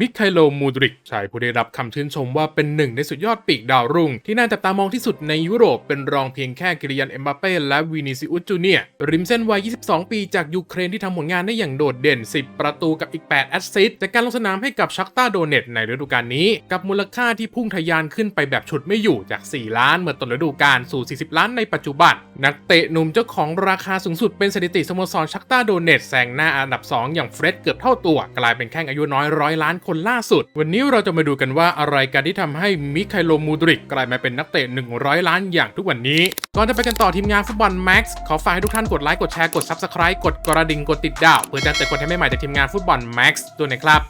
มิคไคโลมูดริกชายผู้ได้รับคำชื่นชมว่าเป็นหนึ่งในสุดยอดปีกดาวรุ่ง ที่น่าจับตามองที่สุดในยุโรปเป็นรองเพียงแค่กิริยันเอ็มบัปเป้และวินิซิอุสจูเนียริมเส้นวัย 22 ปีจากยูเครนที่ทำผลงานได้อย่างโดดเด่น 10 ประตูกับอีก 8 แอสซิสต์จากการลงสนามให้กับชักตาโดเนตในฤดูกาลนี้ กับมูลค่าที่พุ่งทะยานขึ้นไปแบบฉุดไม่อยู่จาก 4 ล้านเมื่อต้นฤดูกาลสู่ 40 ล้านในปัจจุบัน นักเตะหนุ่มเจ้าของราคาสูงสุดเป็นสถิติสโมสรชักตาโดเนตแซงหน้าอันดับ 2 อย่างเฟร็ดเกือบเท่าตัว กลายเป็นแข้งอายุน้อยร้อยล้านคนล่าสุด วันนี้เราจะมาดูกันว่าอะไรกันที่ทำให้มิคไคโลมูดริกกลายมาเป็นนักเตะ 100 ล้านอย่างทุกวันนี้ ก่อนจะไปกันต่อทีมงานฟุตบอลแม็กซ์ขอฝากให้ทุกท่านกดไลค์กดแชร์กด Subscribe กดกระดิ่งกดติดดาว เพื่อจะเตือนคนที่ใหม่ๆจากทีมงานฟุตบอลแม็กซ์ด้วยนะครับ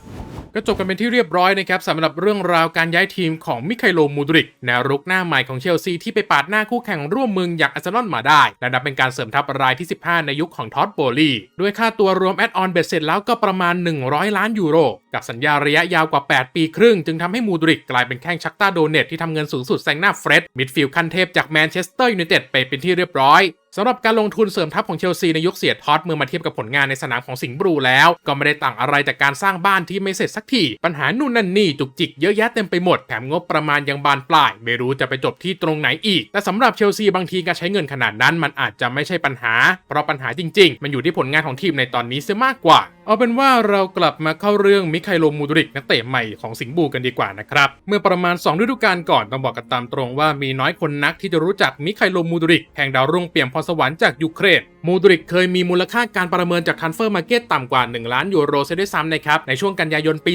ก็จบกันเป็นที่เรียบร้อยนะครับสำหรับเรื่องราวการย้ายทีมของมิคไคโลมูดริกแนวรุกหน้าใหม่ของเชลซีที่ไปปาดหน้าคู่แข่งร่วมมืองอย่างอาร์เซนอลมาได้และนับเป็นการเสริมทัพรายที่ 15 ในยุคของท็อตโบลีด้วยค่าตัวรวมแอดออนเบ็ดเสร็จแล้วก็ประมาณ 100 ล้านยูโร กับสัญญาระยะยาวกว่า 8 ปีครึ่ง จึงทำให้มูดริกกลายเป็นแข้งชักตาโดเนตที่ทำเงินสูงสุดแซงหน้าเฟร็ดมิดฟิลด์ขั้นเทพจากแมนเชสเตอร์ยูไนเต็ดไปเป็นที่เรียบร้อยสำหรับการลงทุนเสริมทัพของเชลซีในยุคเสียท็อตเมื่อมาเทียบกับผลงานในสนามของสิงห์บลูแล้ว ก็ไม่ได้ต่างอะไรจากการสร้างบ้านที่ไม่เสร็จสักที ปัญหานู่นนั่นนี่จุกจิกเยอะแยะเต็มไปหมด แถมงบประมาณยังบานปลาย ไม่รู้จะไปจบที่ตรงไหนอีก แต่สำหรับเชลซีบางทีการใช้เงินขนาดนั้นมันอาจจะไม่ใช่ปัญหา เพราะปัญหาจริง ๆ มันอยู่ที่ผลงานของทีมในตอนนี้เสียมากกว่า เอาเป็นว่าเรากลับมาเข้าเรื่องมิคไคโลมูดริกนักเตะใหม่ของสิงห์บูกันดีกว่านะครับ เมื่อประมาณ 2 ฤดูกาลก่อนต้องบอกกันตามตรงว่ามีน้อยคนนักที่จะรู้จักมิคไคโลมูดริกแห่งดาวรุ่งเปี่ยมพรสวรรค์จากยูเครนมูดริกเคยมีมูลค่าการประเมินจากทันเฟอร์มาร์เก็ตต่ำกว่า 1 ล้านยูโรเสียด้วยซ้ำนะครับ ในช่วงกันยายนปี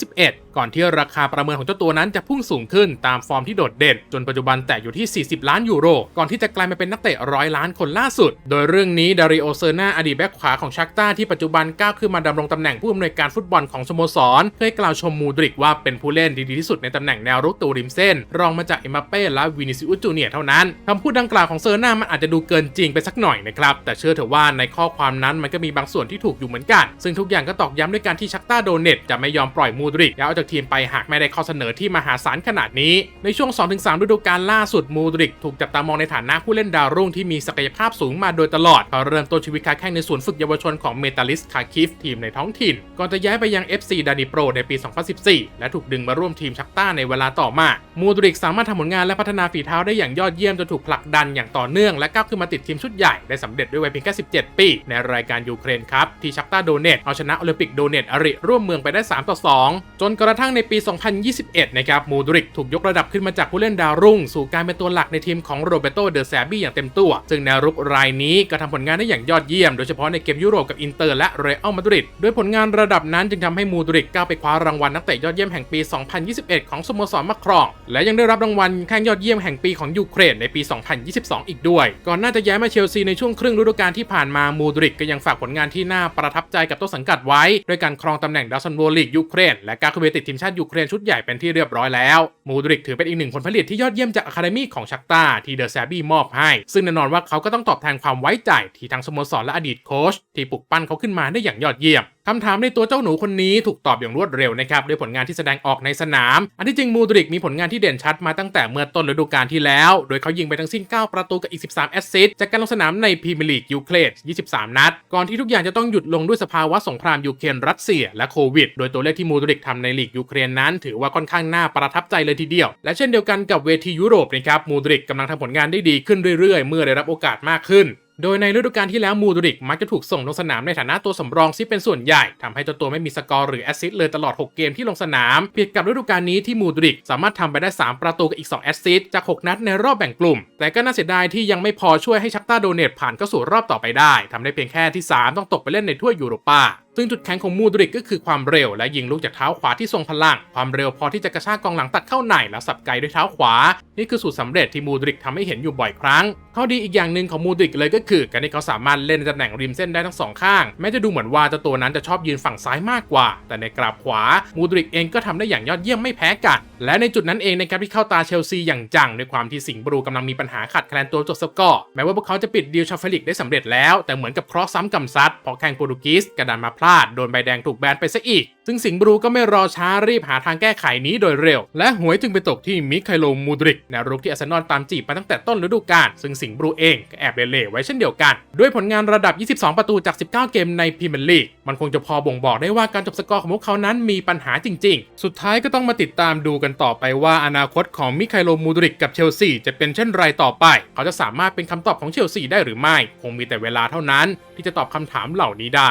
2021 ก่อนที่ราคาประเมินของเจ้าตัวนั้นจะพุ่งสูงขึ้นตามฟอร์มที่โดดเด่น จนปัจจุบันแตะอยู่ที่ 40 ล้านยูโร ก่อนที่จะกลายมาเป็นนักเตะร้อยล้านคนล่าสุด โดยเรื่องนี้ดาริโอเซอร์นาอดีตแบ็คขวาของชักตาที่ปัจจุบันก้าวขึ้นมาดำรงตำแหน่งผู้อำนวยการฟุตบอลของสโมสรเคยกล่าวชมมูดริกว่าเป็นผู้เล่นดีที่สุดในตำแหน่งแนวรุกตัวริมเส้น รองมาจากเอ็มบัปเป้และวินิซิอุสจูเนียเท่านั้นคำพูดดังกล่าวของเซอร์นามันอาจจะดูเกินจริงไปสักหน่อยนะครับแต่เชื่อเถอะว่าในข้อความนั้นมันก็มีบางส่วนที่ถูกอยู่เหมือนกัน ซึ่งทุกอย่างก็ตอกย้ำด้วยการที่ชักต้าโดเนตจะไม่ยอมปล่อยมูดริกแล้วเอาจากทีมไปหากไม่ได้ข้อเสนอที่มหาศาลขนาดนี้ ในช่วง 2-3ฤดูกาลล่าสุดมูดริก ถูกจับตามองในฐานะผู้เล่นดาวรุ่งที่มีศักยภาพสูงมาโดยตลอดเขาเริ่มต้นชีวิตค้าแข่งในศูนย์ฝึกเยาวชนของเมตาลิสคาคิฟทีมในท้องถิ่น ก่อนจะย้ายไปยัง FC ดานิโปรในปี 2014 และถูกดึงมาร่วมทีมชักต้าในเวลาต่อมา มูดริกสามารถทำผลงานและพัฒนาฝีเท้าได้อย่างยอดเยี่ยมจนถูกผลักดันอย่างต่อเนื่องและก้าวขึ้นมาติดทีมชุดใหญ่ได้สำเร็จด้วยวัยเพียงแค่17 ปี ในรายการยูเครนครับที่ชักต้าโดเนตเอาชนะโอลิมปิกโดเนตอริร่วมเมืองไปได้ 3 ต่อ 2 จนกระทั่งในปี 2021 นะครับมูดริกถูกยกระดับขึ้นมาจากผู้เล่นดาวรุ่ง สู่การเป็นตัวหลักในทีมของโรเบโตเดอแซบี้อย่างเต็มตัว ซึ่งแนวรุกรายนี้ก็ทำผลงานได้อย่างยอดเยี่ยมโดยเฉพาะในเกมยุโรปกับอินเตอร์และเรอัลมาดริดด้วยผลงานระดับนั้นจึงทำให้มูดริกก้าวไปคว้ารางวัลนักเตะยอดเยี่ยมแห่งปี 2021 ของสโมสรมาครอง และยังได้รับรางวัลแข้งยอดเยี่ยมแห่งปีของยูเครนในปี 2022 อีกด้วย ก่อนหน้าจะย้ายมาเชลซีในช่วงครึ่งฤดูกาลที่ผ่านมามูดริกก็ยังฝากผลงานที่น่าประทับใจกับต้นสังกัดไว้ด้วยการครองตำแหน่งดาวซันโวลีกยูเครนและการขึ้นไปติดทีมชาติยูเครนชุดใหญ่เป็นที่เรียบร้อยแล้วมูดริกถือเป็นอีกหนึ่งผลผลิตที่ยอดเยี่ยมจากอะคาเดมี่ของชักตาที่เดอะแซบี้มอบให้ ซึ่งแน่นอนว่าเขาก็ต้องตอบแทนความไว้ใจที่ทางสโมสรและอดีตโค้ชที่ปลุกปั้นเขาขึ้นมาได้อย่างยอดเยี่ยมคำถามในตัวเจ้าหนูคนนี้ถูกตอบอย่างรวดเร็วนะครับด้วยผลงานที่แสดงออกในสนาม อันที่จริงมูดริกมีผลงานที่เด่นชัดมาตั้งแต่เมื่อต้นฤดูกาลที่แล้ว โดยเขายิงไปทั้งสิ้น 9 ประตูกับอีก 13 แอสซิสต์จากการลงสนามในพรีเมียร์ลีกยูเครน23 นัด ก่อนที่ทุกอย่างจะต้องหยุดลงด้วยสภาวะสงครามยูเครนรัสเซียและโควิด โดยตัวเลขที่มูดริกทำในลีกยูเครนนั้น ถือว่าค่อนข้างน่าประทับใจเลยทีเดียว และเช่นเดียวกันกับเวทียุโรปนะครับมูดริกกำลังทำผลงานได้ดีขึ้นเรื่อยๆ เมื่อได้รับโอกาสมากขึ้น โดยในฤดูกาลที่แล้วมูดริกมักจะถูกส่งลงสนามในฐานะตัวสำรองซีเป็นส่วนใหญ่ทำให้ตัวตัวไม่มีสกอร์หรือแอสซิสต์เลยตลอด 6 เกมที่ลงสนามผิดกับฤดูกาลนี้ที่มูดริกสามารถทำไปได้ 3 ประตูกับอีก 2 แอสซิสต์จาก 6 นัดในรอบแบ่งกลุ่ม แต่ก็น่าเสียดายที่ยังไม่พอช่วยให้ชักตาโดเนตผ่านเข้าสู่รอบต่อไปได้ทำได้เพียงแค่ที่ 3 ต้องตกไปเล่นในถ้วยยูโรปาซึ่งจุดแข็งของมูดริกก็คือความเร็วและยิงลูกจากเท้าขวาที่ทรงพลัง ความเร็วพอที่จะกระชากกองหลังตัดเข้าในแล้วสับไกลด้วยเท้าขวา นี่คือสูตรสำเร็จที่มูดริกทำให้เห็นอยู่บ่อยครั้ง ข้อดีอีกอย่างหนึ่งของมูดริกเลยก็คือ การที่เขาสามารถเล่นตำแหน่งริมเส้นได้ทั้งสองข้าง แม้จะดูเหมือนว่าเจ้าตัวนั้นจะชอบยืนฝั่งซ้ายมากกว่า แต่ในกราบขวา มูดริกเองก็ทำได้อย่างยอดเยี่ยมไม่แพ้กัน และในจุดนั้นเองนะครับที่เข้าตาเชลซีอย่างจังด้วยความที่สิงห์บรูกำลังมีปัญหาขาดแคลนตัวจดสกอร์แม้ว่าพวกเขาจะปิดดีลชาเฟลิกได้สำเร็จแล้ว แต่เหมือนกับเคราะห์ซ้ำกำซัดพราะแข่งโปรตุกีสกระดานมาพลาดโดนใบแดงถูกแบนไปซะอีก ซึ่งสิงห์บลูก็ไม่รอช้ารีบหาทางแก้ไขนี้โดยเร็ว และหวยจึงไปตกที่มิคไคโลมูดริกแนวรุกที่อาร์เซนอลตามจีบมาตั้งแต่ต้นฤดูกาลซึ่งสิงห์บลูเองก็แอบเล่ๆไว้เช่นเดียวกัน ด้วยผลงานระดับ 22 ประตูจาก 19 เกมในพรีเมียร์ลีกมันคงจะพอบ่งบอกได้ว่าการจบสกอร์ของพวกเขานั้นมีปัญหาจริง ๆ สุดท้ายก็ต้องมาติดตามดูกันต่อไปว่าอนาคตของมิคไคโลมูดริกกับเชลซีจะเป็นเช่นไรต่อไป เขาจะสามารถเป็นคำตอบของเชลซีได้หรือไม่ คงมีแต่เวลาเท่านั้น ที่จะตอบคำถามเหล่านี้ได้